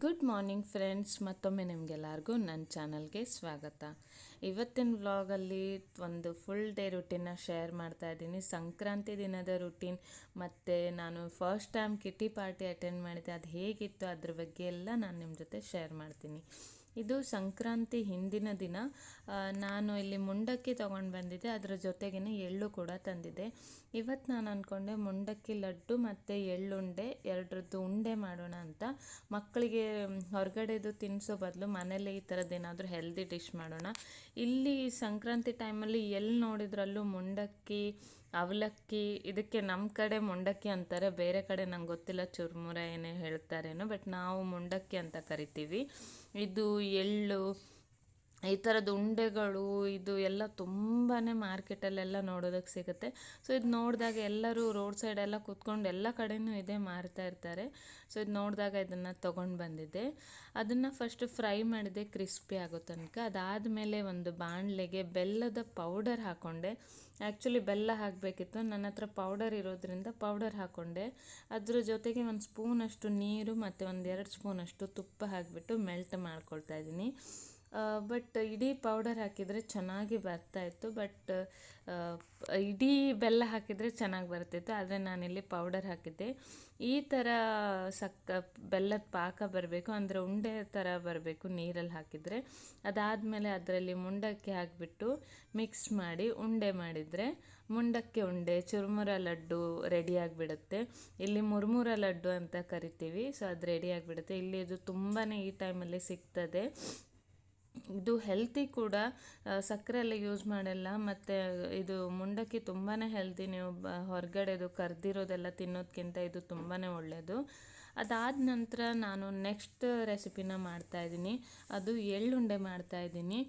Good morning friends ಮತ್ತೊಮ್ಮೆ ನಿಮಗೆಲ್ಲರಿಗೂ ನನ್ನ ಚಾನಲ್ಗೆ ಸ್ವಾಗತ. ಇವತ್ತಿನ ವ್ಲಾಗಲ್ಲಿ ಒಂದು ಫುಲ್ ಡೇ ರುಟೀನ ಶೇರ್ ಮಾಡ್ತಾ ಇದ್ದೀನಿ. ಸಂಕ್ರಾಂತಿ ದಿನದ ರುಟೀನ್ ಮತ್ತು ನಾನು first time kitty party attend ಮಾಡಿದ್ದೆ. ಅದು ಹೇಗಿತ್ತು ಅದ್ರ ಬಗ್ಗೆ ಎಲ್ಲ ನಾನು ನಿಮ್ಮ ಜೊತೆ ಶೇರ್ ಮಾಡ್ತೀನಿ. ಇದು ಸಂಕ್ರಾಂತಿ ಹಿಂದಿನ ದಿನ. ನಾನು ಇಲ್ಲಿ ಮುಂಡಕ್ಕಿ ತೊಗೊಂಡು ಬಂದಿದ್ದೆ. ಅದರ ಜೊತೆಗೇ ಎಳ್ಳು ಕೂಡ ತಂದಿದ್ದೆ. ಇವತ್ತು ನಾನು ಅಂದ್ಕೊಂಡೆ ಮುಂಡಕ್ಕಿ ಲಡ್ಡು ಮತ್ತು ಎಳ್ಳುಂಡೆ, ಎರಡರದ್ದು ಉಂಡೆ ಮಾಡೋಣ ಅಂತ. ಮಕ್ಕಳಿಗೆ ಹೊರಗಡೆದು ತಿನ್ನಿಸೋ ಬದಲು ಮನೇಲಿ ಈ ಥರದ್ದು ಏನಾದರೂ ಹೆಲ್ದಿ ಡಿಶ್ ಮಾಡೋಣ. ಇಲ್ಲಿ ಸಂಕ್ರಾಂತಿ ಟೈಮಲ್ಲಿ ಎಲ್ಲಿ ನೋಡಿದ್ರಲ್ಲೂ ಮುಂಡಕ್ಕಿ ಅವಲಕ್ಕಿ, ಇದಕ್ಕೆ ನಮ್ಮ ಕಡೆ ಮುಂಡಕ್ಕಿ ಅಂತಾರೆ. ಬೇರೆ ಕಡೆ ನಂಗೆ ಗೊತ್ತಿಲ್ಲ ಚುರ್ಮುರ ಏನೇ ಹೇಳ್ತಾರೇನೋ ಬಟ್ ನಾವು ಮುಂಡಕ್ಕಿ ಅಂತ ಕರಿತೀವಿ. ಇದು ಎಳ್ಳು ಈ ಥರದ ಉಂಡೆಗಳು, ಇದು ಎಲ್ಲ ತುಂಬಾ ಮಾರ್ಕೆಟಲ್ಲೆಲ್ಲ ನೋಡೋದಕ್ಕೆ ಸಿಗುತ್ತೆ. ಸೊ ಇದು ನೋಡಿದಾಗ ಎಲ್ಲರೂ ರೋಡ್ ಸೈಡೆಲ್ಲ ಕೂತ್ಕೊಂಡು ಎಲ್ಲ ಕಡೆಯೂ ಇದೇ ಮಾರ್ತಾ ಇರ್ತಾರೆ. ಸೊ ಇದು ನೋಡಿದಾಗ ಇದನ್ನು ತೊಗೊಂಡು ಬಂದಿದ್ದೆ. ಅದನ್ನು ಫಸ್ಟ್ ಫ್ರೈ ಮಾಡಿದೆ ಕ್ರಿಸ್ಪಿ ಆಗೋ ತನಕ. ಅದಾದಮೇಲೆ ಒಂದು ಬಾಣಲೆಗೆ ಬೆಲ್ಲದ ಪೌಡರ್ ಹಾಕ್ಕೊಂಡೆ ಆ್ಯಕ್ಚುಲಿ ಬೆಲ್ಲ ಹಾಕಬೇಕಿತ್ತು. ನನ್ನ ಹತ್ರ ಪೌಡರ್ ಇರೋದ್ರಿಂದ ಪೌಡರ್ ಹಾಕ್ಕೊಂಡೆ ಅದ್ರ ಜೊತೆಗೆ ಒಂದು ಸ್ಪೂನಷ್ಟು ನೀರು ಮತ್ತು ಒಂದು ಎರಡು ಸ್ಪೂನಷ್ಟು ತುಪ್ಪ ಹಾಕಿಬಿಟ್ಟು ಮೆಲ್ಟ್ ಮಾಡ್ಕೊಳ್ತಾ ಇದ್ದೀನಿ. ಬಟ್ ಇಡೀ ಪೌಡರ್ ಹಾಕಿದರೆ ಚೆನ್ನಾಗಿ ಬರ್ತಾಯಿತ್ತು ಬಟ್ ಇಡೀ ಬೆಲ್ಲ ಹಾಕಿದರೆ ಚೆನ್ನಾಗಿ ಬರ್ತಿತ್ತು, ಆದರೆ ನಾನಿಲ್ಲಿ ಪೌಡರ್ ಹಾಕಿದ್ದೆ. ಈ ಥರ ಸಕ್ಕ, ಬೆಲ್ಲದ ಪಾಕ ಬರಬೇಕು, ಅಂದರೆ ಉಂಡೆ ಥರ ಬರಬೇಕು ನೀರಲ್ಲಿ ಹಾಕಿದರೆ. ಅದಾದಮೇಲೆ ಅದರಲ್ಲಿ ಮುಂಡಕ್ಕಿ ಹಾಕಿಬಿಟ್ಟು ಮಿಕ್ಸ್ ಮಾಡಿ ಉಂಡೆ ಮಾಡಿದರೆ ಮುಂಡಕ್ಕಿ ಉಂಡೆ, ಚುರುಮುರ ಲಡ್ಡು ರೆಡಿ ಆಗಿಬಿಡುತ್ತೆ. ಇಲ್ಲಿ ಮುರುಮುರ ಲಡ್ಡು ಅಂತ ಕರಿತೀವಿ, ಸೊ ಅದು ರೆಡಿ ಆಗಿಬಿಡುತ್ತೆ. ಇಲ್ಲಿ ಇದು ತುಂಬಾ ಈ ಟೈಮಲ್ಲಿ ಸಿಗ್ತದೆ. ಇದು ಹೆಲ್ತಿ ಕೂಡ ಸಕ್ಕರೆ ಎಲ್ಲ ಯೂಸ್ ಮಾಡಲ್ಲ, ಮತ್ತು ಇದು ಮುಂಡಕ್ಕಿ ತುಂಬಾ ಹೆಲ್ತಿ ನೀವು ಬ ಹೊರಗಡೆದು ಕರೆದಿರೋದೆಲ್ಲ ತಿನ್ನೋದಕ್ಕಿಂತ ಇದು ತುಂಬಾ ಒಳ್ಳೆಯದು ಅದಾದ ನಂತರ ನಾನು ನೆಕ್ಸ್ಟ್ ರೆಸಿಪಿನ ಮಾಡ್ತಾಯಿದ್ದೀನಿ ಅದು ಎಳ್ಳುಂಡೆ ಮಾಡ್ತಾಯಿದ್ದೀನಿ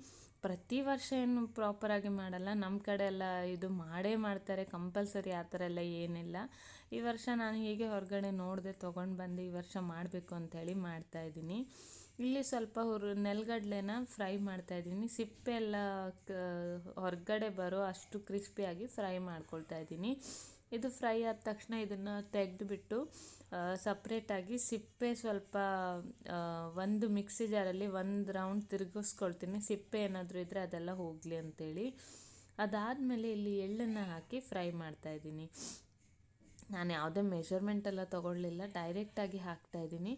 ಪ್ರತಿ ವರ್ಷ ಏನು ಪ್ರಾಪರಾಗಿ ಮಾಡಲ್ಲ ನಮ್ಮ ಕಡೆ ಎಲ್ಲ ಇದು ಮಾಡೇ ಮಾಡ್ತಾರೆ ಕಂಪಲ್ಸರಿ ಆ ಥರ ಎಲ್ಲ ಏನಿಲ್ಲ. ಈ ವರ್ಷ ನಾನು ಹೀಗೆ ಹೊರಗಡೆ ನೋಡಿದೆ ತೊಗೊಂಡು ಬಂದು ಈ ವರ್ಷ ಮಾಡಬೇಕು ಅಂಥೇಳಿ ಮಾಡ್ತಾಯಿದ್ದೀನಿ ಇಲ್ಲಿ ಸ್ವಲ್ಪ ಹುರು, ನೆಲಗಡಲೆನ ಫ್ರೈ ಮಾಡ್ತಾ ಇದ್ದೀನಿ. ಸಿಪ್ಪೆ ಎಲ್ಲ ಹೊರಗಡೆ ಬರೋ ಅಷ್ಟು ಕ್ರಿಸ್ಪಿಯಾಗಿ ಫ್ರೈ ಮಾಡ್ಕೊಳ್ತಾ ಇದ್ದೀನಿ. ಇದು ಫ್ರೈ ಆದ ತಕ್ಷಣ ಇದನ್ನು ತೆಗೆದುಬಿಟ್ಟು ಸಪ್ರೇಟಾಗಿ ಸಿಪ್ಪೆ ಸ್ವಲ್ಪ ಒಂದು ಮಿಕ್ಸಿ ಜಾರಲ್ಲಿ ಒಂದು ರೌಂಡ್ ತಿರುಗಿಸ್ಕೊಳ್ತೀನಿ. ಸಿಪ್ಪೆ ಏನಾದರೂ ಇದ್ದರೆ ಅದೆಲ್ಲ ಹೋಗಲಿ ಅಂತೇಳಿ. ಅದಾದಮೇಲೆ ಇಲ್ಲಿ ಎಳ್ಳನ್ನು ಹಾಕಿ ಫ್ರೈ ಮಾಡ್ತಾ ಇದ್ದೀನಿ. ನಾನು ಯಾವುದೇ ಮೆಷರ್ಮೆಂಟ್ ಎಲ್ಲ ಡೈರೆಕ್ಟಾಗಿ ಹಾಕ್ತಾ ಇದ್ದೀನಿ.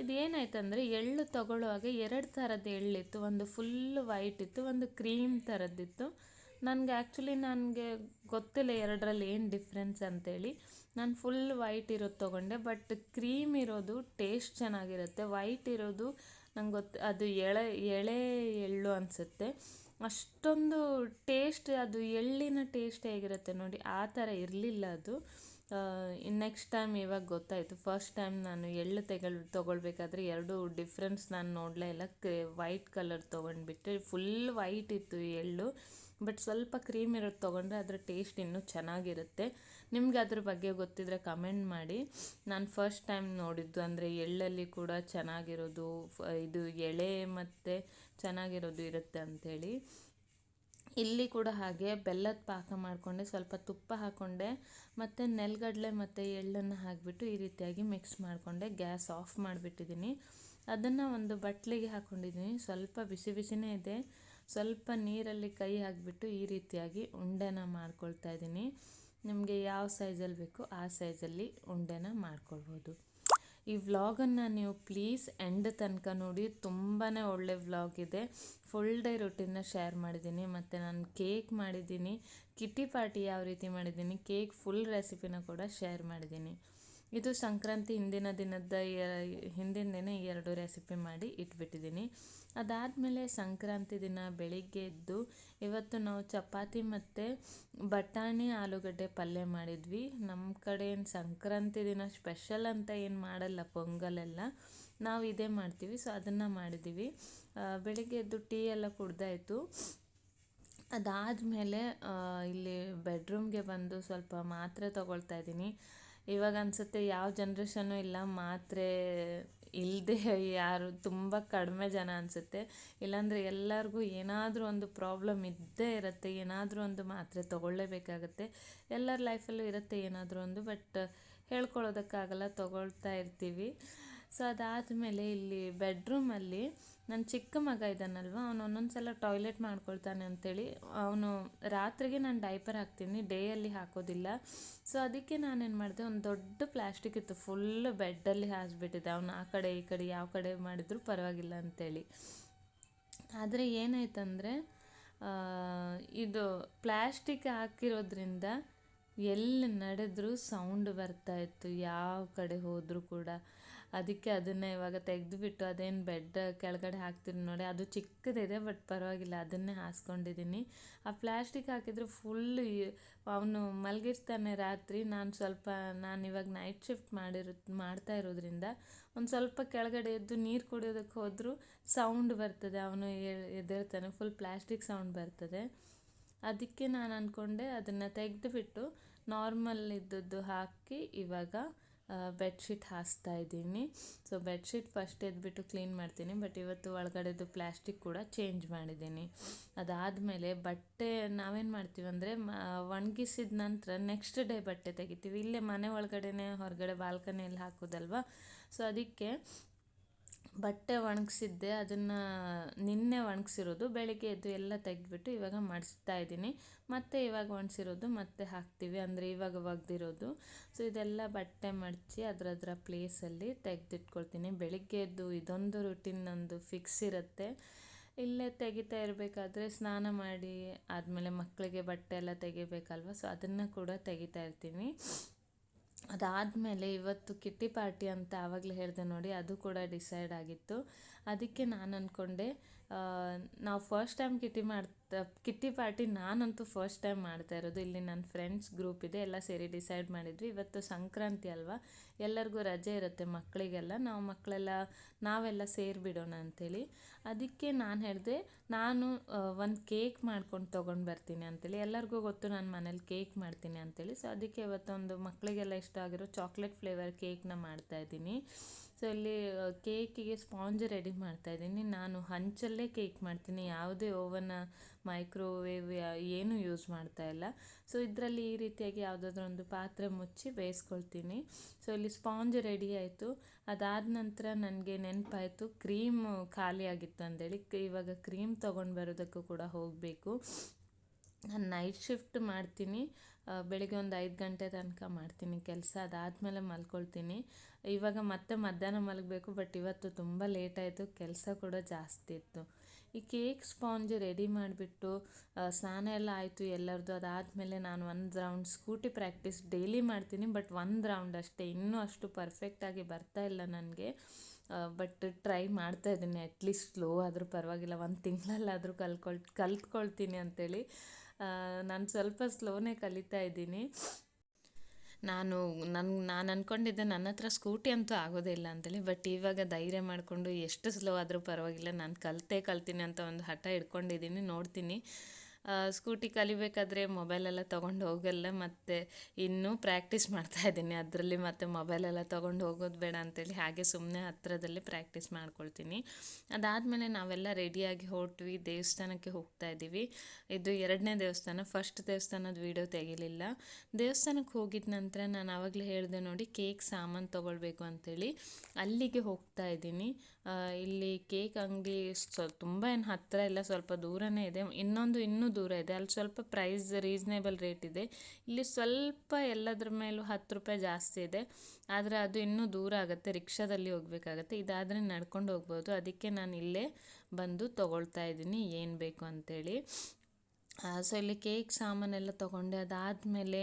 ಇದೇನಾಯ್ತಂದರೆ ಎಳ್ಳು ತಗೊಳ್ಳುವಾಗ ಎರಡು ಥರದ ಎಳ್ಳಿತ್ತು, ಒಂದು ಫುಲ್ ವೈಟ್ ಇತ್ತು, ಒಂದು ಕ್ರೀಮ್ ಥರದ್ದಿತ್ತು. ನನಗೆ ಆ್ಯಕ್ಚುಲಿ ನನಗೆ ಗೊತ್ತಿಲ್ಲ ಎರಡರಲ್ಲಿ ಏನು ಡಿಫ್ರೆನ್ಸ್ ಅಂತೇಳಿ. ನಾನು ಫುಲ್ ವೈಟ್ ಇರೋದು ತೊಗೊಂಡೆ ಬಟ್ ಕ್ರೀಮ್ ಇರೋದು ಟೇಸ್ಟ್ ಚೆನ್ನಾಗಿರುತ್ತೆ. ವೈಟ್ ಇರೋದು ನಂಗೆ ಗೊತ್ತು, ಅದು ಎಳೆ ಎಳೆ ಎಳ್ಳು ಅನಿಸುತ್ತೆ. ಅಷ್ಟೊಂದು ಟೇಸ್ಟ್ ಅದು ಎಳ್ಳಿನ ಟೇಸ್ಟ್ ಹೇಗಿರುತ್ತೆ ನೋಡಿ, ಆ ಥರ ಇರಲಿಲ್ಲ ಅದು. ನೆಕ್ಸ್ಟ್ ಟೈಮ್ ಇವಾಗ ಗೊತ್ತಾಯಿತು. ಫಸ್ಟ್ ಟೈಮ್ ನಾನು ಎಳ್ಳು ತೆಗೊಳ್ ತೊಗೊಳ್ಬೇಕಾದ್ರೆ ಎರಡು ಡಿಫ್ರೆನ್ಸ್ ನಾನು ನೋಡಲೇ ಇಲ್ಲ. ವೈಟ್ ಕಲರ್ ತೊಗೊಂಡ್ಬಿಟ್ಟೆ ಫುಲ್ ವೈಟ್ ಇತ್ತು ಎಳ್ಳು. ಬಟ್ ಸ್ವಲ್ಪ ಕ್ರೀಮ್ ಇರೋದು ತೊಗೊಂಡ್ರೆ ಅದರ ಟೇಸ್ಟ್ ಇನ್ನೂ ಚೆನ್ನಾಗಿರುತ್ತೆ. ನಿಮ್ಗೆ ಅದ್ರ ಬಗ್ಗೆ ಗೊತ್ತಿದ್ರೆ ಕಮೆಂಟ್ ಮಾಡಿ. ನಾನು ಫಸ್ಟ್ ಟೈಮ್ ನೋಡಿದ್ದು ಅಂದರೆ ಎಳ್ಳಲ್ಲಿ ಕೂಡ ಚೆನ್ನಾಗಿರೋದು ಇದು ಎಳೆ ಮತ್ತು ಚೆನ್ನಾಗಿರೋದು ಇರುತ್ತೆ ಅಂಥೇಳಿ ಇಲ್ಲಿ ಕೂಡ ಹಾಗೆ ಬೆಲ್ಲದ ಪಾಕ ಮಾಡಿಕೊಂಡೆ, ಸ್ವಲ್ಪ ತುಪ್ಪ ಹಾಕ್ಕೊಂಡೆ ಮತ್ತು ನೆಲಗಡಲೆ ಮತ್ತು ಎಳ್ಳನ್ನು ಹಾಕಿಬಿಟ್ಟು ಈ ರೀತಿಯಾಗಿ ಮಿಕ್ಸ್ ಮಾಡಿಕೊಂಡೆ. ಗ್ಯಾಸ್ ಆಫ್ ಮಾಡಿಬಿಟ್ಟಿದ್ದೀನಿ. ಅದನ್ನು ಒಂದು ಬಟ್ಲಿಗೆ ಹಾಕ್ಕೊಂಡಿದ್ದೀನಿ ಸ್ವಲ್ಪ ಬಿಸಿ ಬಿಸಿನೇ ಇದೆ. ಸ್ವಲ್ಪ ನೀರಲ್ಲಿ ಕೈ ಹಾಕಿಬಿಟ್ಟು ಈ ರೀತಿಯಾಗಿ ಉಂಡೆನ ಮಾಡ್ಕೊಳ್ತಾ ಇದ್ದೀನಿ. ನಿಮಗೆ ಯಾವ ಸೈಜಲ್ಲಿ ಬೇಕೋ ಆ ಸೈಜಲ್ಲಿ ಉಂಡೆನ ಮಾಡ್ಕೊಳ್ಬೋದು. ಈ ವ್ಲಾಗನ್ನು ನೀವು ಪ್ಲೀಸ್ ಎಂಡ್ ತನಕ ನೋಡಿ ತುಂಬಾ ಒಳ್ಳೆ ವ್ಲಾಗ್ ಇದೆ. ಫುಲ್ ಡೇ ರೊಟೀನ್ನ ಶೇರ್ ಮಾಡಿದ್ದೀನಿ. ಮತ್ತು ನಾನು ಕೇಕ್ ಮಾಡಿದ್ದೀನಿ. ಕಿಟ್ಟಿ ಪಾರ್ಟಿ ಯಾವ ರೀತಿ ಮಾಡಿದ್ದೀನಿ ಕೇಕ್ ಫುಲ್ ರೆಸಿಪಿನ ಕೂಡ ಶೇರ್ ಮಾಡಿದ್ದೀನಿ. ಇದು ಸಂಕ್ರಾಂತಿ ಹಿಂದಿನ ದಿನದ ಹಿಂದಿನ ದಿನ ಎರಡು ರೆಸಿಪಿ ಮಾಡಿ ಇಟ್ಬಿಟ್ಟಿದ್ದೀನಿ. ಅದಾದಮೇಲೆ ಸಂಕ್ರಾಂತಿ ದಿನ ಬೆಳಿಗ್ಗೆ ಎದ್ದು ಇವತ್ತು ನಾವು ಚಪಾತಿ ಮತ್ತು ಬಟಾಣಿ ಆಲೂಗಡ್ಡೆ ಪಲ್ಯ ಮಾಡಿದ್ವಿ. ನಮ್ಮ ಕಡೆ ಏನು ಸಂಕ್ರಾಂತಿ ದಿನ ಸ್ಪೆಷಲ್ ಅಂತ ಏನು ಮಾಡಲ್ಲ ಪೊಂಗಲೆಲ್ಲ. ನಾವು ಇದೇ ಮಾಡ್ತೀವಿ. ಸೊ, ಅದನ್ನು ಮಾಡಿದ್ದೀವಿ ಬೆಳಿಗ್ಗೆ ಎದ್ದು ಟೀ ಎಲ್ಲ ಕುಡ್ದಾಯಿತು. ಅದಾದಮೇಲೆ ಇಲ್ಲಿ ಬೆಡ್ರೂಮ್ಗೆ ಬಂದು ಸ್ವಲ್ಪ ಮಾತ್ರೆ ತಗೊಳ್ತಾ ಇದ್ದೀನಿ. ಇವಾಗ ಅನಿಸುತ್ತೆ ಯಾವ ಜನ್ರೇಷನು ಇಲ್ಲ, ಮಾತ್ರೆ ಇಲ್ಲದೆ ಯಾರು ತುಂಬ ಕಡಿಮೆ ಜನ ಅನಿಸುತ್ತೆ. ಇಲ್ಲಾಂದರೆ ಎಲ್ಲರಿಗೂ ಏನಾದರೂ ಒಂದು ಪ್ರಾಬ್ಲಮ್ ಇದ್ದೇ ಇರುತ್ತೆ, ಏನಾದರೂ ಒಂದು ಮಾತ್ರೆ ತೊಗೊಳ್ಳೇಬೇಕಾಗತ್ತೆ. ಎಲ್ಲರ ಲೈಫಲ್ಲೂ ಇರುತ್ತೆ ಏನಾದರೂ ಒಂದು ಬಟ್ ಹೇಳ್ಕೊಳ್ಳೋದಕ್ಕಾಗಲ್ಲ ತೊಗೊಳ್ತಾ ಇರ್ತೀವಿ. ಸೊ ಅದಾದಮೇಲೆ ಇಲ್ಲಿ ಬೆಡ್ರೂಮಲ್ಲಿ ನನ್ನ ಚಿಕ್ಕ ಮಗ ಇದ್ದಾನಲ್ವ ಅವನು ಒಂದೊಂದು ಸಲ ಟಾಯ್ಲೆಟ್ ಮಾಡ್ಕೊಳ್ತಾನೆ ಅಂತೇಳಿ, ಅವನು ರಾತ್ರಿಗೆ ನಾನು ಡೈಪರ್ ಹಾಕ್ತೀನಿ ಡೇಯಲ್ಲಿ ಹಾಕೋದಿಲ್ಲ. ಸೊ ಅದಕ್ಕೆ ನಾನೇನು ಮಾಡಿದೆ, ಒಂದು ದೊಡ್ಡ ಪ್ಲ್ಯಾಸ್ಟಿಕ್ ಇತ್ತು ಫುಲ್ ಬೆಡ್ಡಲ್ಲಿ ಹಾಸ್ಬಿಟ್ಟಿದ್ದೆ ಅವನು ಆ ಕಡೆ, ಈ ಕಡೆ, ಯಾವ ಕಡೆ ಮಾಡಿದರೂ ಪರವಾಗಿಲ್ಲ ಅಂತೇಳಿ. ಆದರೆ ಏನಾಯ್ತಂದರೆ ಇದು ಪ್ಲ್ಯಾಸ್ಟಿಕ್ ಹಾಕಿರೋದ್ರಿಂದ ಎಲ್ಲಿ ನಡೆದರೂ ಸೌಂಡ್ ಬರ್ತಾಯಿತ್ತು ಯಾವ ಕಡೆ ಹೋದರೂ ಕೂಡ. ಅದಕ್ಕೆ ಅದನ್ನೇ ಇವಾಗ ತೆಗೆದುಬಿಟ್ಟು ಅದೇನು ಬೆಡ್ ಕೆಳಗಡೆ ಹಾಕ್ತೀನಿ ನೋಡಿ, ಅದು ಚಿಕ್ಕದಿದೆ ಬಟ್ ಪರವಾಗಿಲ್ಲ, ಅದನ್ನೇ ಹಾಸ್ಕೊಂಡಿದ್ದೀನಿ. ಆ ಪ್ಲ್ಯಾಸ್ಟಿಕ್ ಹಾಕಿದರೆ ಫುಲ್ ಅವನು ಮಲಗಿರ್ತಾನೆ ರಾತ್ರಿ. ನಾನು ಸ್ವಲ್ಪ, ನಾನು ಇವಾಗ ನೈಟ್ ಶಿಫ್ಟ್ ಮಾಡಿರೋ, ಮಾಡ್ತಾ ಇರೋದ್ರಿಂದ ಒಂದು ಸ್ವಲ್ಪ ಕೆಳಗಡೆ ಎದ್ದು ನೀರು ಕುಡಿಯೋದಕ್ಕೆ ಹೋದರೂ ಸೌಂಡ್ ಬರ್ತದೆ. ಅವನು ಎದ್ದೇಳ್ತಾನೆ ಫುಲ್ ಪ್ಲ್ಯಾಸ್ಟಿಕ್ ಸೌಂಡ್ ಬರ್ತದೆ. ಅದಕ್ಕೆ ನಾನು ಅಂದ್ಕೊಂಡೆ ಅದನ್ನು ತೆಗೆದುಬಿಟ್ಟು ನಾರ್ಮಲ್ ಇದ್ದದ್ದು ಹಾಕಿ ಇವಾಗ ಬೆಡ್ಶೀಟ್ ಹಾಸ್ತಾ ಇದ್ದೀನಿ. ಸೊ ಬೆಡ್ಶೀಟ್ ಫಸ್ಟ್ ಎದ್ಬಿಟ್ಟು ಕ್ಲೀನ್ ಮಾಡ್ತೀನಿ. ಬಟ್ ಇವತ್ತು ಒಳಗಡೆದು ಪ್ಲ್ಯಾಸ್ಟಿಕ್ ಕೂಡ ಚೇಂಜ್ ಮಾಡಿದ್ದೀನಿ. ಅದಾದಮೇಲೆ ಬಟ್ಟೆ ನಾವೇನು ಮಾಡ್ತೀವಿ ಅಂದರೆ ಒಣಗಿಸಿದ ನಂತರ ನೆಕ್ಸ್ಟ್ ಡೇ ಬಟ್ಟೆ ತೆಗಿತೀವಿ. ಇಲ್ಲೇ ಮನೆ ಒಳಗಡೆನೇ, ಹೊರಗಡೆ ಬಾಲ್ಕನಿಯಲ್ಲಿ ಹಾಕೋದಲ್ವ? ಸೊ ಅದಕ್ಕೆ ಬಟ್ಟೆ ಒಣಗಿಸಿದ್ದೆ, ಅದನ್ನು ನಿನ್ನೆ ಒಣಗಿಸಿರೋದು, ಬೆಳಗ್ಗೆ ಎದ್ದು ಎಲ್ಲ ತೆಗೆದ್ಬಿಟ್ಟು ಇವಾಗ ಮಡಿಸ್ತಾ ಇದ್ದೀನಿ. ಮತ್ತು ಇವಾಗ ಒಣಸಿರೋದು ಮತ್ತೆ ಹಾಕ್ತೀವಿ. ಅಂದರೆ ಇವಾಗ ಒಗ್ದಿರೋದು. ಸೊ ಇದೆಲ್ಲ ಬಟ್ಟೆ ಮಡಚಿ ಅದರದ್ರ ಪ್ಲೇಸಲ್ಲಿ ತೆಗೆದಿಟ್ಕೊಳ್ತೀನಿ. ಬೆಳಿಗ್ಗೆ ಎದ್ದು ಇದೊಂದು ರುಟೀನ್ ನಂದು ಫಿಕ್ಸ್ ಇರುತ್ತೆ. ಇಲ್ಲೇ ತೆಗಿತಾ ಇರಬೇಕಾದ್ರೆ ಸ್ನಾನ ಮಾಡಿ ಆದಮೇಲೆ ಮಕ್ಕಳಿಗೆ ಬಟ್ಟೆ ಎಲ್ಲ ತೆಗಿಬೇಕಲ್ವ? ಸೊ ಅದನ್ನು ಕೂಡ ತೆಗಿತಾ ಇರ್ತೀನಿ. ಅದಾದಮೇಲೆ ಇವತ್ತು ಕಿಟ್ಟಿ ಪಾರ್ಟಿ ಅಂತ ಆವಾಗಲೇ ಹೇಳಿದೆ ನೋಡಿ, ಅದು ಕೂಡ ಡಿಸೈಡ್ ಆಗಿತ್ತು. ಅದಕ್ಕೆ ನಾನು ಅಂದ್ಕೊಂಡೆ ನಾವು ಫಸ್ಟ್ ಟೈಮ್ ಕಿಟ್ಟಿ ಮಾಡ್ತಾ, ಕಿಟ್ಟಿ ಪಾರ್ಟಿ ನಾನಂತೂ ಫಸ್ಟ್ ಟೈಮ್ ಮಾಡ್ತಾ ಇರೋದು. ಇಲ್ಲಿ ನನ್ನ ಫ್ರೆಂಡ್ಸ್ ಗ್ರೂಪ್ ಇದೆ, ಎಲ್ಲ ಸೇರಿ ಡಿಸೈಡ್ ಮಾಡಿದ್ವಿ. ಇವತ್ತು ಸಂಕ್ರಾಂತಿ ಅಲ್ವಾ? ಎಲ್ಲರಿಗೂ ರಜೆ ಇರುತ್ತೆ ಮಕ್ಕಳಿಗೆಲ್ಲ. ನಾವು ಮಕ್ಕಳೆಲ್ಲ, ನಾವೆಲ್ಲ ಸೇರಿಬಿಡೋಣ ಅಂಥೇಳಿ ಅದಕ್ಕೆ ನಾನು ಹೇಳಿದೆ, ನಾನು ಒಂದು ಕೇಕ್ ಮಾಡ್ಕೊಂಡು ತೊಗೊಂಡು ಬರ್ತೀನಿ ಅಂತೇಳಿ. ಎಲ್ಲರಿಗೂ ಗೊತ್ತು ನಾನು ಮನೇಲಿ ಕೇಕ್ ಮಾಡ್ತೀನಿ ಅಂತೇಳಿ. ಸೊ ಅದಕ್ಕೆ ಇವತ್ತೊಂದು ಮಕ್ಕಳಿಗೆಲ್ಲ ಇಷ್ಟ ಆಗಿರೋ ಚಾಕ್ಲೇಟ್ ಫ್ಲೇವರ್ ಕೇಕ್ನ ಮಾಡ್ತಾಯಿದ್ದೀನಿ ಸೊ ಇಲ್ಲಿ ಕೇಕಿಗೆ ಸ್ಪಾಂಜ್ ರೆಡಿ ಮಾಡ್ತಾಯಿದ್ದೀನಿ ನಾನು ಹಂಚಲ್ಲೇ ಕೇಕ್ ಮಾಡ್ತೀನಿ. ಯಾವುದೇ ಓವನ್, ಮೈಕ್ರೋವೇವ್ ಏನು ಯೂಸ್ ಮಾಡ್ತಾ ಇಲ್ಲ. ಸೊ ಇದರಲ್ಲಿ ಈ ರೀತಿಯಾಗಿ ಯಾವುದಾದ್ರೂ ಒಂದು ಪಾತ್ರೆ ಮುಚ್ಚಿ ಬೇಯಿಸ್ಕೊಳ್ತೀನಿ. ಸೊ ಇಲ್ಲಿ ಸ್ಪಾಂಜ್ ರೆಡಿ ಆಯಿತು. ಅದಾದ ನಂತರ ನನಗೆ ನೆನಪಾಯಿತು, ಕ್ರೀಮ್ ಖಾಲಿ ಆಗಿತ್ತು ಅಂದೇಳಿ ಇವಾಗ ಕ್ರೀಮ್ ತೊಗೊಂಡು ಬರೋದಕ್ಕೂ ಕೂಡ ಹೋಗಬೇಕು. ನಾನು ನೈಟ್ ಶಿಫ್ಟ್ ಮಾಡ್ತೀನಿ. ಬೆಳಿಗ್ಗೆ ಒಂದು ಐದು ಗಂಟೆ ತನಕ ಮಾಡ್ತೀನಿ ಕೆಲಸ. ಅದಾದಮೇಲೆ ಮಲ್ಕೊಳ್ತೀನಿ. ಇವಾಗ ಮತ್ತೆ ಮಧ್ಯಾಹ್ನ ಮಲಗಬೇಕು, ಬಟ್ ಇವತ್ತು ತುಂಬ ಲೇಟ್ ಆಯಿತು. ಕೆಲಸ ಕೂಡ ಜಾಸ್ತಿ ಇತ್ತು. ಈ ಕೇಕ್ ಸ್ಪಾಂಜ್ ರೆಡಿ ಮಾಡಿಬಿಟ್ಟು ಸ್ನಾನ ಎಲ್ಲ ಆಯಿತು ಎಲ್ಲರದ್ದು ಅದಾದಮೇಲೆ ನಾನು ಒಂದು ರೌಂಡ್ ಸ್ಕೂಟಿ ಪ್ರಾಕ್ಟೀಸ್ ಡೈಲಿ ಮಾಡ್ತೀನಿ ಬಟ್ ಒಂದು ರೌಂಡ್ ಅಷ್ಟೇ. ಇನ್ನೂ ಅಷ್ಟು ಪರ್ಫೆಕ್ಟಾಗಿ ಬರ್ತಾ ಇಲ್ಲ ನನಗೆ. ಬಟ್ ಟ್ರೈ ಮಾಡ್ತಾ ಇದ್ದೀನಿ ಅಟ್ಲೀಸ್ಟ್ ಸ್ಲೋ ಆದರೂ ಪರವಾಗಿಲ್ಲ, ಒಂದು ತಿಂಗಳಲ್ಲಾದರೂ ಕಲ್ಕೊಳ್, ಕಲ್ತ್ಕೊಳ್ತೀನಿ ಅಂಥೇಳಿ ನಾನು ಸ್ವಲ್ಪ ಸ್ಲೋನೇ ಕಲಿತಾ ಇದ್ದೀನಿ. ನಾನು ನನ್ನ ನಾನು ಅಂದ್ಕೊಂಡಿದ್ದೆ ನನ್ನ ಹತ್ರ ಸ್ಕೂಟಿ ಅಂತೂ ಆಗೋದೇ ಇಲ್ಲ ಅಂತೇಳಿ, ಬಟ್ ಇವಾಗ ಧೈರ್ಯ ಮಾಡಿಕೊಂಡು ಎಷ್ಟು ಸ್ಲೋ ಆದರೂ ಪರವಾಗಿಲ್ಲ. ನಾನು ಕಲಿತೇ ಕಲ್ತೀನಿ ಅಂತ ಒಂದು ಹಠ ಇಟ್ಕೊಂಡಿದ್ದೀನಿ ನೋಡ್ತೀನಿ. ಸ್ಕೂಟಿ ಕಲಿಬೇಕಾದ್ರೆ ಮೊಬೈಲೆಲ್ಲ ತೊಗೊಂಡು ಹೋಗಲ್ಲ ಮತ್ತು ಇನ್ನೂ ಪ್ರಾಕ್ಟೀಸ್ ಮಾಡ್ತಾ ಇದ್ದೀನಿ. ಅದರಲ್ಲಿ ಮತ್ತು ಮೊಬೈಲೆಲ್ಲ ತೊಗೊಂಡು ಹೋಗೋದು ಬೇಡ ಅಂತೇಳಿ ಹಾಗೆ ಸುಮ್ಮನೆ ಹತ್ರದಲ್ಲೇ ಪ್ರಾಕ್ಟೀಸ್ ಮಾಡ್ಕೊಳ್ತೀನಿ. ಅದಾದಮೇಲೆ ನಾವೆಲ್ಲ ರೆಡಿಯಾಗಿ ಹೊರಟ್ವಿ. ದೇವಸ್ಥಾನಕ್ಕೆ ಹೋಗ್ತಾ ಇದ್ದೀವಿ ಇದು ಎರಡನೇ ದೇವಸ್ಥಾನ. ಫಸ್ಟ್ ದೇವಸ್ಥಾನದ ವೀಡಿಯೋ ತೆಗಿಲಿಲ್ಲ. ದೇವಸ್ಥಾನಕ್ಕೆ ಹೋಗಿದ ನಂತರ ನಾನು ಆವಾಗಲೇ ಹೇಳಿದೆ ನೋಡಿ ಕೇಕ್ ಸಾಮಾನು ತೊಗೊಳ್ಬೇಕು ಅಂತೇಳಿ ಅಲ್ಲಿಗೆ ಹೋಗ್ತಾ ಇದ್ದೀನಿ ಇಲ್ಲಿ ಕೇಕ್ ಅಂಗಡಿ ಸ್ವಲ್ಪ ತುಂಬ ಏನು ಹತ್ತಿರ ಇಲ್ಲ ಸ್ವಲ್ಪ ದೂರನೇ ಇದೆ. ಇನ್ನೊಂದು ಇನ್ನೂ ದೂರ ಇದೆ. ಅಲ್ಲಿ ಸ್ವಲ್ಪ ಪ್ರೈಸ್ ರೀಸ್ನೇಬಲ್ ರೇಟ್ ಇದೆ. ಇಲ್ಲಿ ಸ್ವಲ್ಪ ಎಲ್ಲದ್ರ ಮೇಲೂ ಹತ್ತು ರೂಪಾಯಿ ಜಾಸ್ತಿ ಇದೆ. ಆದರೆ ಅದು ಇನ್ನೂ ದೂರ ಆಗುತ್ತೆ. ರಿಕ್ಷಾದಲ್ಲಿ ಹೋಗಬೇಕಾಗತ್ತೆ. ಇದಾದರೆ ನಡ್ಕೊಂಡು ಹೋಗ್ಬೋದು. ಅದಕ್ಕೆ ನಾನು ಇಲ್ಲೇ ಬಂದು ತೊಗೊಳ್ತಾ ಇದ್ದೀನಿ. ಏನು ಬೇಕು ಅಂತೇಳಿ. ಸೊ ಇಲ್ಲಿ ಕೇಕ್ ಸಾಮಾನೆಲ್ಲ ತೊಗೊಂಡೆ. ಅದಾದಮೇಲೆ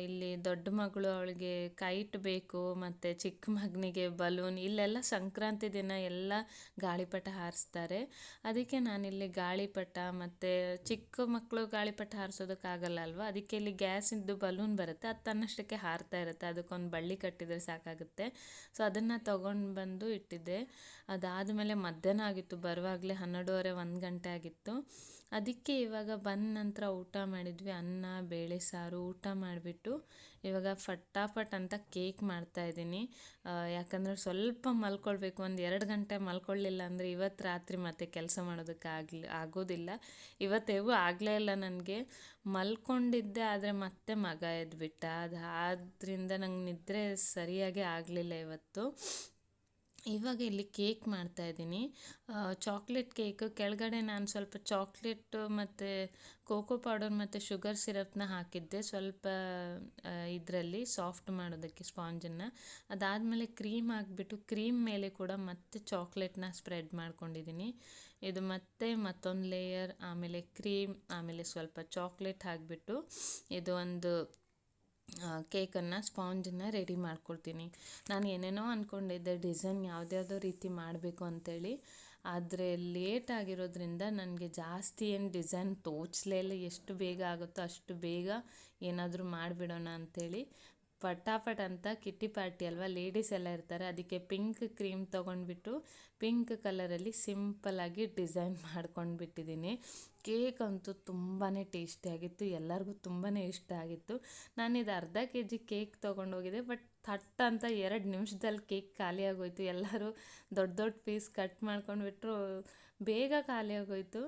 ಇಲ್ಲಿ ದೊಡ್ಡ ಮಗಳು ಅವಳಿಗೆ ಕೈಟ್ ಬೇಕು, ಮತ್ತು ಚಿಕ್ಕ ಮಗನಿಗೆ ಬಲೂನ್ ಇಲ್ಲೆಲ್ಲ ಸಂಕ್ರಾಂತಿ ದಿನ ಎಲ್ಲ ಗಾಳಿಪಟ ಹಾರಿಸ್ತಾರೆ. ಅದಕ್ಕೆ ನಾನಿಲ್ಲಿ ಗಾಳಿಪಟ ಮತ್ತು ಚಿಕ್ಕ ಮಕ್ಕಳು ಗಾಳಿಪಟ ಹಾರಿಸೋದಕ್ಕಾಗಲ್ಲ ಅಲ್ವಾ? ಅದಕ್ಕೆ ಇಲ್ಲಿ ಗ್ಯಾಸಿಂದು ಬಲೂನ್ ಬರುತ್ತೆ. ಅದು ತನ್ನಷ್ಟಕ್ಕೆ ಹಾರ್ತಾ ಇರುತ್ತೆ. ಅದಕ್ಕೊಂದು ಬಳ್ಳಿ ಕಟ್ಟಿದರೆ ಸಾಕಾಗುತ್ತೆ. ಸೊ ಅದನ್ನು ತೊಗೊಂಡು ಬಂದು ಇಟ್ಟಿದ್ದೆ. ಅದಾದಮೇಲೆ ಮಧ್ಯಾಹ್ನ ಆಗಿತ್ತು. ಬರುವಾಗಲೇ ಹನ್ನೆರಡೂವರೆ ಒಂದು ಗಂಟೆ ಆಗಿತ್ತು. ಅದಕ್ಕೆ ಇವಾಗ ಬಂದ ನಂತರ ಊಟ ಮಾಡಿದ್ವಿ. ಅನ್ನ, ಬೇಳೆ ಸಾರು, ಊಟ ಮಾಡಿಬಿಟ್ಟು ಇವಾಗ ಫಟಾಫಟ್ ಅಂತ ಕೇಕ್ ಮಾಡ್ತಾ ಇದ್ದೀನಿ. ಯಾಕಂದರೆ ಸ್ವಲ್ಪ ಮಲ್ಕೊಳ್ಬೇಕು, ಒಂದು ಎರಡು ಗಂಟೆ ಮಲ್ಕೊಳ್ಳಿಲ್ಲ ಅಂದರೆ ಇವತ್ತು ರಾತ್ರಿ ಮತ್ತೆ ಕೆಲಸ ಮಾಡೋದಕ್ಕೆ ಆಗಲಿ, ಆಗೋದಿಲ್ಲ. ಇವತ್ತೇಗೂ ಆಗಲೇ ಇಲ್ಲ ನನಗೆ. ಮಲ್ಕೊಂಡಿದ್ದೆ ಆದರೆ ಮತ್ತೆ ಮಗ ಎದ್ಬಿಟ್ಟ. ಅದು ಆದ್ದರಿಂದ ನಂಗೆ ನಿದ್ರೆ ಸರಿಯಾಗಿ ಆಗಲಿಲ್ಲ ಇವತ್ತು. ಇವಾಗ ಇಲ್ಲಿ ಕೇಕ್ ಮಾಡ್ತಾ ಇದ್ದೀನಿ. ಚಾಕ್ಲೇಟ್ ಕೇಕ್ ಕೆಳಗಡೆ ನಾನು ಸ್ವಲ್ಪ ಚಾಕ್ಲೇಟ್ ಮತ್ತು ಕೋಕೋ ಪೌಡರ್ ಮತ್ತು ಶುಗರ್ ಸಿರಪ್ನ ಹಾಕಿದ್ದೆ. ಸ್ವಲ್ಪ ಇದರಲ್ಲಿ ಸಾಫ್ಟ್ ಮಾಡೋದಕ್ಕೆ ಸ್ಪಾಂಜನ್ನು ಅದಾದಮೇಲೆ ಕ್ರೀಮ್ ಹಾಕ್ಬಿಟ್ಟು ಕ್ರೀಮ್ ಮೇಲೆ ಕೂಡ ಮತ್ತೆ ಚಾಕ್ಲೇಟ್ನ ಸ್ಪ್ರೆಡ್ ಮಾಡ್ಕೊಂಡಿದ್ದೀನಿ. ಇದು ಮತ್ತೆ ಮತ್ತೊಂದು ಲೇಯರ್ ಆಮೇಲೆ ಕ್ರೀಮ್ ಆಮೇಲೆ ಸ್ವಲ್ಪ ಚಾಕ್ಲೇಟ್ ಹಾಕಿಬಿಟ್ಟು ಇದು ಒಂದು ಕೇಕನ್ನು ಸ್ಪಾಂಜನ್ನು ರೆಡಿ ಮಾಡ್ಕೊಳ್ತೀನಿ ನಾನು ಏನೇನೋ ಅಂದ್ಕೊಂಡಿದ್ದೆ ಡಿಸೈನ್ ಯಾವುದ್ಯಾವುದೋ ರೀತಿ ಮಾಡಬೇಕು ಅಂತೇಳಿ. ಆದರೆ ಲೇಟ್ ಆಗಿರೋದ್ರಿಂದ ನನಗೆ ಜಾಸ್ತಿ ಏನು ಡಿಸೈನ್ ತೋಚಲೇ ಇಲ್ಲ. ಎಷ್ಟು ಬೇಗ ಆಗುತ್ತೋ ಅಷ್ಟು ಬೇಗ ಏನಾದರೂ ಮಾಡಿಬಿಡೋಣ ಅಂಥೇಳಿ ಪಟಾಪಟ್ ಅಂತ ಕಿಟ್ಟಿ ಪಾರ್ಟಿ ಅಲ್ವಾ? ಲೇಡೀಸ್ ಎಲ್ಲ ಇರ್ತಾರೆ. ಅದಕ್ಕೆ ಪಿಂಕ್ ಕ್ರೀಮ್ ತೊಗೊಂಡ್ಬಿಟ್ಟು ಪಿಂಕ್ ಕಲರಲ್ಲಿ ಸಿಂಪಲಾಗಿ ಡಿಸೈನ್ ಮಾಡ್ಕೊಂಡ್ಬಿಟ್ಟಿದ್ದೀನಿ. ಕೇಕ್ ಅಂತೂ ತುಂಬಾ ಟೇಸ್ಟಿಯಾಗಿತ್ತು ಎಲ್ಲರಿಗೂ ತುಂಬಾ ಇಷ್ಟ ಆಗಿತ್ತು. ನಾನು ಇದು ಅರ್ಧ ಕೆ ಜಿ ಕೇಕ್ ತೊಗೊಂಡೋಗಿದ್ದೆ ಬಟ್ ಥಟ್ ಅಂತ ಎರಡು ನಿಮಿಷದಲ್ಲಿ ಕೇಕ್ ಖಾಲಿ ಆಗೋಯ್ತು. ಎಲ್ಲರೂ ದೊಡ್ಡ ದೊಡ್ಡ ಪೀಸ್ ಕಟ್ ಮಾಡ್ಕೊಂಡ್ಬಿಟ್ರು, ಬೇಗ ಖಾಲಿ ಆಗೋಯ್ತು.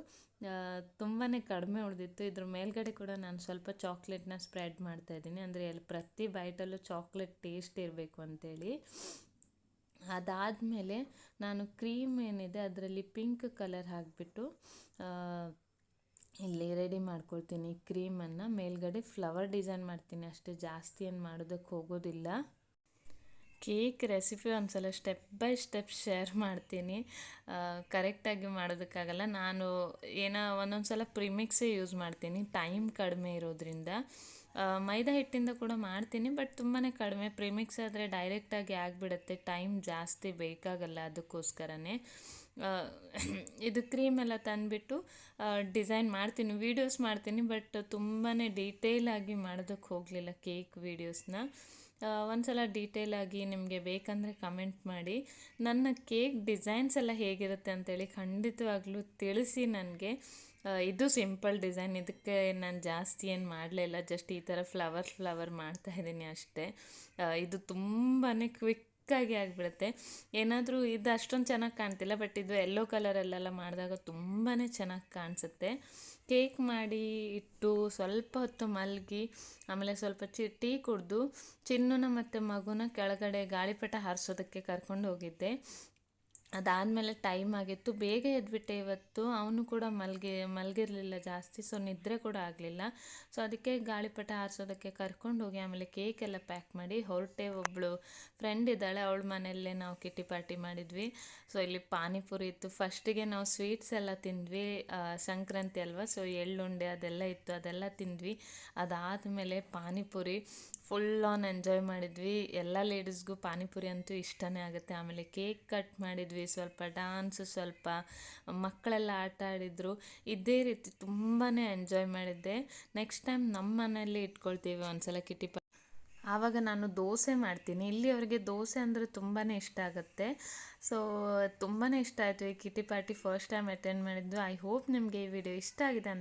ತುಂಬಾ ಕಡಿಮೆ ಉಳಿದಿತ್ತು. ಇದ್ರ ಮೇಲ್ಗಡೆ ಕೂಡ ನಾನು ಸ್ವಲ್ಪ ಚಾಕ್ಲೇಟ್ನ ಸ್ಪ್ರೆಡ್ ಮಾಡ್ತಾಯಿದ್ದೀನಿ ಅಂದರೆ ಎಲ್ಲಿ ಪ್ರತಿ ಬೈಟಲ್ಲೂ ಚಾಕ್ಲೇಟ್ ಟೇಸ್ಟ್ ಇರಬೇಕು ಅಂತೇಳಿ. ಅದಾದಮೇಲೆ ನಾನು ಕ್ರೀಮ್ ಏನಿದೆ, ಅದರಲ್ಲಿ ಪಿಂಕ್ ಕಲರ್ ಹಾಕಿಬಿಟ್ಟು ಇಲ್ಲಿ ರೆಡಿ ಮಾಡ್ಕೊಳ್ತೀನಿ ಕ್ರೀಮನ್ನು ಮೇಲ್ಗಡೆ ಫ್ಲವರ್ ಡಿಸೈನ್ ಮಾಡ್ತೀನಿ. ಅಷ್ಟೇ ಜಾಸ್ತಿ ಏನು ಮಾಡೋದಕ್ಕೆ ಹೋಗೋದಿಲ್ಲ. ಕೇಕ್ ರೆಸಿಪಿ ಒಂದ್ಸಲ ಸ್ಟೆಪ್ ಬೈ ಸ್ಟೆಪ್ ಶೇರ್ ಮಾಡ್ತೀನಿ. ಕರೆಕ್ಟಾಗಿ ಮಾಡೋದಕ್ಕಾಗಲ್ಲ. ನಾನು ಏನೋ ಒಂದೊಂದು ಸಲ ಪ್ರಿಮಿಕ್ಸೇ ಯೂಸ್ ಮಾಡ್ತೀನಿ. ಟೈಮ್ ಕಡಿಮೆ ಇರೋದ್ರಿಂದ. ಮೈದಾ ಹಿಟ್ಟಿಂದ ಕೂಡ ಮಾಡ್ತೀನಿ ಬಟ್ ತುಂಬಾ ಕಡಿಮೆ. ಪ್ರಿಮಿಕ್ಸ್ ಆದರೆ ಡೈರೆಕ್ಟಾಗಿ ಆಗಿಬಿಡುತ್ತೆ. ಟೈಮ್ ಜಾಸ್ತಿ ಬೇಕಾಗಲ್ಲ ಅದಕ್ಕೋಸ್ಕರನೇ. ಇದು ಕ್ರೀಮ್ ಎಲ್ಲ ತಂದುಬಿಟ್ಟು ಡಿಸೈನ್ ಮಾಡ್ತೀನಿ. ವೀಡಿಯೋಸ್ ಮಾಡ್ತೀನಿ ಬಟ್ ತುಂಬಾ ಡೀಟೇಲಾಗಿ ಮಾಡೋದಕ್ಕೆ ಹೋಗಲಿಲ್ಲ ಕೇಕ್ ವೀಡಿಯೋಸ್ನ ಒಂದು ಸಲ ಡೀಟೇಲಾಗಿ ನಿಮಗೆ ಬೇಕಂದರೆ ಕಮೆಂಟ್ ಮಾಡಿ. ನನ್ನ ಕೇಕ್ ಡಿಸೈನ್ಸ್ ಎಲ್ಲ ಹೇಗಿರುತ್ತೆ ಅಂತೇಳಿ ಖಂಡಿತವಾಗ್ಲೂ ತಿಳಿಸಿ ನನಗೆ. ಇದು ಸಿಂಪಲ್ ಡಿಸೈನ್ ಇದಕ್ಕೆ ನಾನು ಜಾಸ್ತಿ ಏನು ಮಾಡಲಿಲ್ಲ ಜಸ್ಟ್ ಈ ಥರ ಫ್ಲವರ್ ಫ್ಲವರ್ ಮಾಡ್ತಾ ಇದ್ದೀನಿ ಅಷ್ಟೇ. ಇದು ತುಂಬಾ ಕ್ವಿಕ್ಕಾಗಿ ಆಗಿಬಿಡುತ್ತೆ. ಏನಾದರೂ ಇದು ಅಷ್ಟೊಂದು ಚೆನ್ನಾಗಿ ಕಾಣ್ತಿಲ್ಲ ಬಟ್ ಇದು ಎಲ್ಲೋ ಕಲರಲ್ಲೆಲ್ಲ ಮಾಡಿದಾಗ ತುಂಬಾ ಚೆನ್ನಾಗಿ ಕಾಣಿಸುತ್ತೆ. ಕೇಕ್ ಮಾಡಿ ಇಟ್ಟು ಸ್ವಲ್ಪ ಹೊತ್ತು ಮಲಗಿ, ಆಮೇಲೆ ಸ್ವಲ್ಪ ಚಿ ಟೀ ಕುಡಿದು ಚಿನ್ನುನ ಮತ್ತು ಮಗುನ ಕೆಳಗಡೆ ಗಾಳಿಪಟ ಹಾರಿಸೋದಕ್ಕೆ ಕರ್ಕೊಂಡು ಹೋಗಿದ್ದೆ. ಅದಾದಮೇಲೆ ಟೈಮ್ ಆಗಿತ್ತು. ಬೇಗ ಎದ್ಬಿಟ್ಟೆ ಇವತ್ತು. ಅವನು ಕೂಡ ಮಲ್ಗಿ, ಮಲಗಿರಲಿಲ್ಲ ಜಾಸ್ತಿ ಸೊ ನಿದ್ರೆ ಕೂಡ ಆಗಲಿಲ್ಲ. ಸೊ ಅದಕ್ಕೆ ಗಾಳಿಪಟ ಹಾರಿಸೋದಕ್ಕೆ ಕರ್ಕೊಂಡು ಹೋಗಿ ಆಮೇಲೆ ಕೇಕ್ ಎಲ್ಲ ಪ್ಯಾಕ್ ಮಾಡಿ ಹೊರಟೆ ಒಬ್ಬಳು ಫ್ರೆಂಡ್ ಇದ್ದಾಳೆ. ಅವಳ ಮನೆಯಲ್ಲೇ ನಾವು ಕಿಟ್ಟಿ ಪಾರ್ಟಿ ಮಾಡಿದ್ವಿ. ಸೊ ಇಲ್ಲಿ ಪಾನಿಪುರಿ ಇತ್ತು. ಫಸ್ಟಿಗೆ ನಾವು ಸ್ವೀಟ್ಸ್ ಎಲ್ಲ ತಿಂದ್ವಿ ಸಂಕ್ರಾಂತಿ ಅಲ್ವಾ? ಸೊ ಎಳ್ಳುಂಡೆ ಅದೆಲ್ಲ ಇತ್ತು. ಅದೆಲ್ಲ ತಿಂದ್ವಿ. ಅದಾದಮೇಲೆ ಪಾನಿಪುರಿ ಫುಲ್ ಆನ್ ಎಂಜಾಯ್ ಮಾಡಿದ್ವಿ. ಎಲ್ಲ ಲೇಡೀಸ್ಗೂ ಪಾನಿಪುರಿ ಅಂತೂ ಇಷ್ಟನೇ ಆಗುತ್ತೆ. ಆಮೇಲೆ ಕೇಕ್ ಕಟ್ ಮಾಡಿದ್ವಿ. ಸ್ವಲ್ಪ ಡಾನ್ಸು ಸ್ವಲ್ಪ, ಮಕ್ಕಳೆಲ್ಲ ಆಟ ಆಡಿದರು. ಇದೇ ರೀತಿ ತುಂಬಾ ಎಂಜಾಯ್ ಮಾಡಿದ್ದೆ. ನೆಕ್ಸ್ಟ್ ಟೈಮ್ ನಮ್ಮ ಮನೆಯಲ್ಲಿ ಇಟ್ಕೊಳ್ತೀವಿ ಒಂದ್ಸಲ ಕಿಟಿ ಪ ಆವಾಗ ನಾನು ದೋಸೆ ಮಾಡ್ತೀನಿ. ಇಲ್ಲಿ ಅವರಿಗೆ ದೋಸೆ ಅಂದರೆ ತುಂಬಾ ಇಷ್ಟ ಆಗುತ್ತೆ. ಸೊ ತುಂಬಾ ಇಷ್ಟ ಆಯಿತು ಈ kitty party first time attend ಮಾಡಿದ್ದು. ಐ ಹೋಪ್ ನಿಮಗೆ ಈ ವಿಡಿಯೋ ಇಷ್ಟ ಆಗಿದೆ ಅಂತ